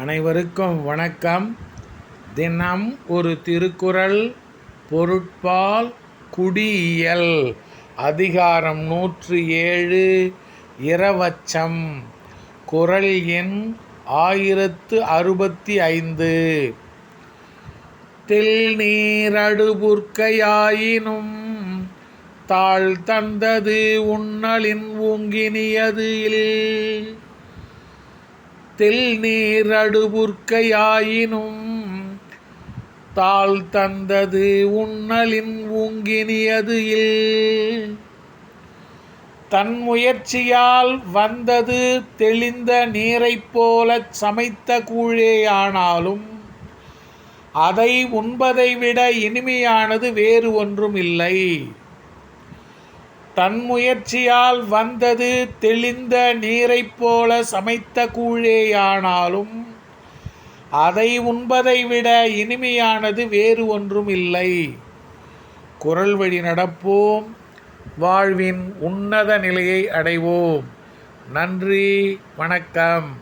அனைவருக்கும் வணக்கம். தினம் ஒரு திருக்குறள் பொருட்பால் குடியியல் அதிகாரம் நூற்று ஏழு இரவச்சம் குரல் எண் ஆயிரத்து அறுபத்தி ஐந்து. தில் நீரடுபுர்க்கையாயினும் தாழ் தந்தது உண்ணலின் ஊங்கினியது இல். தில்நீரடுபுற்கையாயினும் தாழ் தந்தது உண்ணலின் ஊங்கினியது இல். தன் முயற்சியால் வந்தது தெளிந்த நீரைப் போலச் சமைத்த கூழேயானாலும் அதை உண்பதை விட இனிமையானது வேறு ஒன்றும் இல்லை தன் முயற்சியால் வந்தது தெளிந்த நீரைப் போல சமைத்த கூழேயானாலும் அதை உண்பதை விட இனிமையானது வேறு ஒன்றும் இல்லை. குரல் வழி நடப்போம். வாழ்வின் உன்னத நிலையை அடைவோம். நன்றி. வணக்கம்.